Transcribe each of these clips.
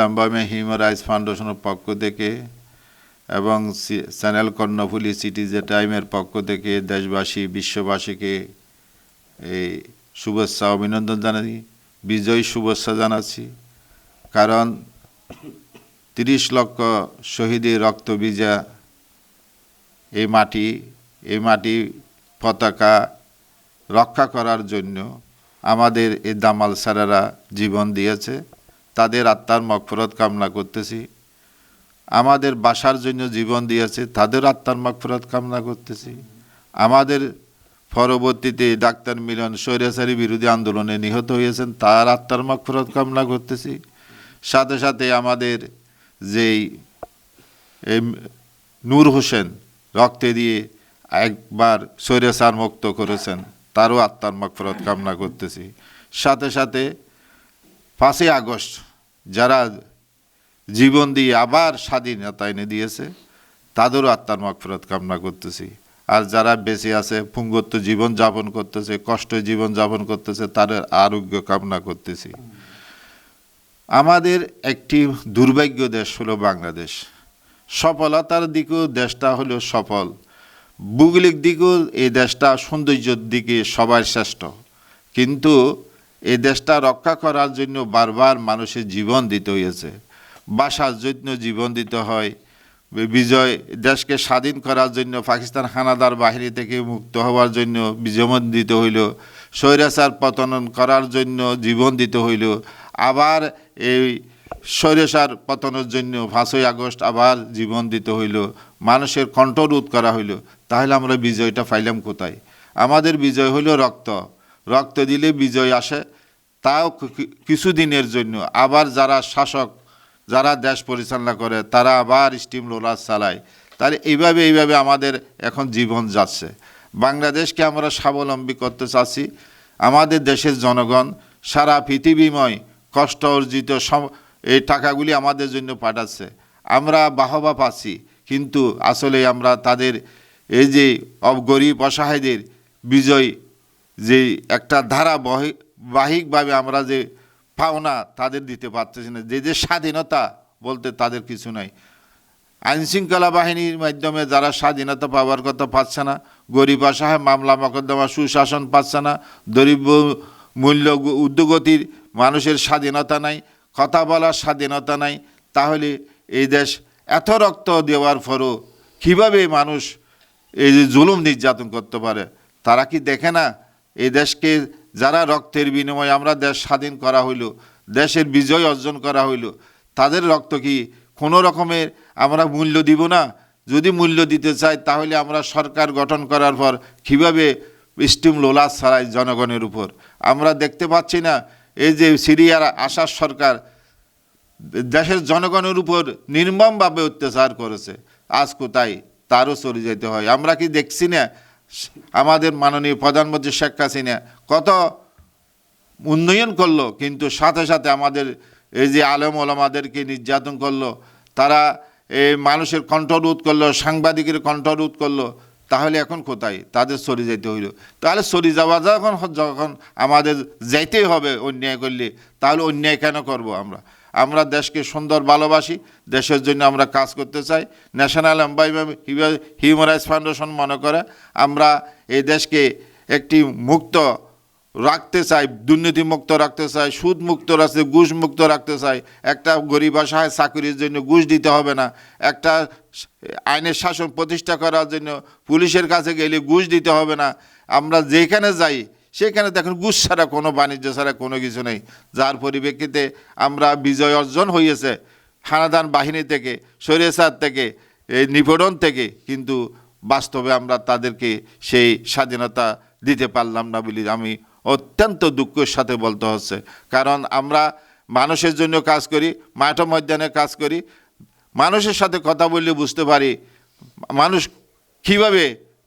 লাম্বামে human rights ফাউন্ডেশনের পক্ষ থেকে এবং চ্যানেল কর্ণফুলি সিটিজে টাইমের পক্ষ থেকে দেশবাসী, বিশ্ববাসীকে এই শুভেচ্ছা অভিনন্দন জানাই, বিজয় শুভেচ্ছা জানাচ্ছি। কারণ তিরিশ লক্ষ শহীদের রক্ত বীজা এই মাটি এই মাটি পতাকা রক্ষা করার জন্য আমাদের এই দামাল সারারা জীবন দিয়েছে। তাদের আত্মার মকফরত কামনা করতেছি। আমাদের বাসার জন্য জীবন দিয়েছে, তাদের আত্মার মকফরত কামনা করতেছি। আমাদের পরবর্তীতে ডাক্তার মিলন স্বৈরাচারী বিরোধী আন্দোলনে নিহত হয়েছেন, তার আত্মার মকফরত কামনা করতেছি। সাথে সাথে আমাদের যেই নূর হোসেন রক্তে দিয়ে একবার স্বৈরাচার মুক্ত করেছেন, তারও আত্মার মকফরত কামনা করতেছি। সাথে সাথে পাঁচই আগস্ট যারা জীবন দিয়ে আবার স্বাধীনতা এনে দিয়েছে, তাদেরও আত্মার মকফরত কামনা করতেছি। আর যারা বেঁচে আছে, পুঙ্গত্ব জীবন যাপন করতেছে, কষ্ট জীবন যাপন করতেছে, তাদের আরোগ্য কামনা করতেছি। আমাদের একটি দুর্ভাগ্য দেশ হলো বাংলাদেশ। সফলতার দিকেও দেশটা হলো সফল। ভৌগোলিক দিকেও এই দেশটা সৌন্দর্যের দিকে সবার শ্রেষ্ঠ। কিন্তু এই দেশটা রক্ষা করার জন্য বারবার মানুষের জীবন দিতে হয়েছে বাসার জন্য জীবন দিতে হয়। বিজয় দেশকে স্বাধীন করার জন্য, পাকিস্তান হানাদার বাহিনী থেকে মুক্ত হওয়ার জন্য জীবন দিতে হইল। স্বৈরাচার পতন করার জন্য জীবন দিতে হইল। আবার এই স্বৈরাচার পতনের জন্য পাঁচই আগস্ট আবার জীবন দিতে হইল। মানুষের কণ্ঠরোধ করা হইল। তাহলে আমরা বিজয়টা পাইলাম কোথায়? আমাদের বিজয় হইল রক্ত। রক্ত দিলে বিজয় আসে। তাও কিছুদিনের জন্য আবার যারা শাসক, যারা দেশ পরিচালনা করে, তারা আবার স্টিম রোলার চালায়। তাহলে এইভাবে এইভাবে আমাদের এখন জীবন যাচ্ছে। বাংলাদেশকে আমরা স্বাবলম্বী করতে চাচ্ছি। আমাদের দেশের জনগণ সারা পৃথিবীময় কষ্ট অর্জিত এই টাকাগুলি আমাদের জন্য পাঠাচ্ছে। আমরা বাহবা পাচ্ছি, কিন্তু আসলে আমরা তাদের এই যে গরিব অসহায়দের বিজয় যে একটা ধারা বাহিকভাবে আমরা যে পাওনা তাদের দিতে পারতেছি না। যে যে স্বাধীনতা বলতে তাদের কিছু নাই। আইনশৃঙ্খলা বাহিনীর মাধ্যমে যারা স্বাধীনতা পাওয়ার কথা পাচ্ছে না, গরিব অসহায়, মামলা মকদ্দমা, সুশাসন পাচ্ছে না, দরিদ্র মূল্য উদ্যোগতির মানুষের স্বাধীনতা নাই, কথা বলার স্বাধীনতা নাই, তাহলে এই দেশ এত রক্ত দেওয়ার পরও কীভাবে মানুষ এই যে জুলুম নির্যাতন করতে পারে? তারা কি দেখে না এই দেশকে যারা রক্তের বিনিময়ে আমরা দেশ স্বাধীন করা হইল, দেশের বিজয় অর্জন করা হইল, তাদের রক্ত কি কোনো রকমের আমরা মূল্য দিব না? যদি মূল্য দিতে চাই তাহলে আমরা সরকার গঠন করার পর কীভাবে স্টিম লোলা ছাড়াই জনগণের উপর? আমরা দেখতে পাচ্ছি না, এই যে সিরিয়ার আসার সরকার দেশের জনগণের উপর নির্মমভাবে অত্যাচার করেছে। আজ কোথায়? তারও চলে যেতে হয়। আমরা কি দেখছি না আমাদের মাননীয় প্রধানমন্ত্রী শেখ হাসিনা কত উন্নয়ন করল, কিন্তু সাথে সাথে আমাদের এই যে আলম ওলামাদেরকে নির্যাতন করল, তারা এই মানুষের কণ্ঠরোধ করল, সাংবাদিকের কণ্ঠরোধ করল, তাহলে এখন কোথায়? তাদের সরে যেতে হইল। তাহলে সরে যাওয়া যখন যখন আমাদের যাইতেই হবে অন্যায় করলে, তাহলে অন্যায় কেন করব আমরা? আমরা দেশকে সুন্দর ভালোবাসি, দেশের জন্য আমরা কাজ করতে চাই। ন্যাশনাল হিউম্যান রাইটস ফাউন্ডেশন মনে করে আমরা এই দেশকে একটি মুক্ত রাখতে চাই, দুর্নীতিমুক্ত রাখতে চাই সুদ মুক্ত রাখতে ঘুষ মুক্ত রাখতে চাই। একটা গরিব অসহায় চাকরির জন্য ঘুষ দিতে হবে না। একটা আইনের শাসন প্রতিষ্ঠা করার জন্য পুলিশের কাছে গেলে ঘুষ দিতে হবে না। আমরা যেখানে যাই সেখানে দেখেন, ঘুষ ছাড়া কোনো বাণিজ্য ছাড়া কোনো কিছু নেই। যার পরিপ্রেক্ষিতে আমরা বিজয় অর্জন হয়েছে হানাদান বাহিনী থেকে সৈরেসার থেকে, এই নিপীড়ন থেকে, কিন্তু বাস্তবে আমরা তাদেরকে সেই স্বাধীনতা দিতে পারলাম না বলে আমি অত্যন্ত দুঃখের সাথে বলতে হচ্ছে। কারণ আমরা মানুষের জন্য কাজ করি, মাঠ ময়দানে কাজ করি, মানুষের সাথে কথা বললে বুঝতে পারি মানুষ কীভাবে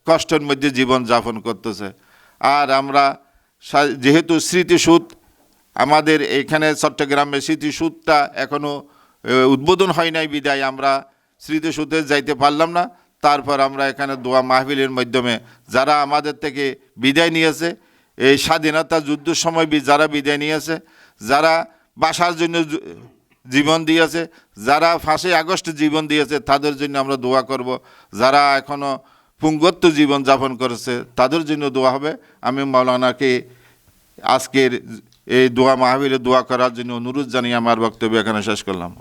কষ্টের মধ্যে জীবন যাপন করতেছে। আর আমরা যেহেতু স্মৃতিসূদ আমাদের এখানে চট্টগ্রামে স্মৃতিসূদটা এখনও উদ্বোধন হয় নাই বিদায়, আমরা স্মৃতিসূদে যাইতে পারলাম না। তারপর আমরা এখানে দোয়া মাহফিলের মাধ্যমে যারা আমাদের থেকে বিদায় নিয়েছে, এই স্বাধীনতা যুদ্ধের সময় যারা বিদায় নিয়েছে, যারা বাসার জন্য জীবন দিয়েছে, যারা ফাঁসে আগস্ট জীবন দিয়েছে, তাদের জন্য আমরা দোয়া করব। যারা এখনও পুঙ্গত্ব জীবন যাপন করেছে, তাদের জন্য দোয়া হবে। আমি মাওলানাকে আজকের এই দোয়া মাহবিলে দোয়া করার জন্য অনুরোধ জানিয়ে আমার বক্তব্য এখানে শেষ করলাম।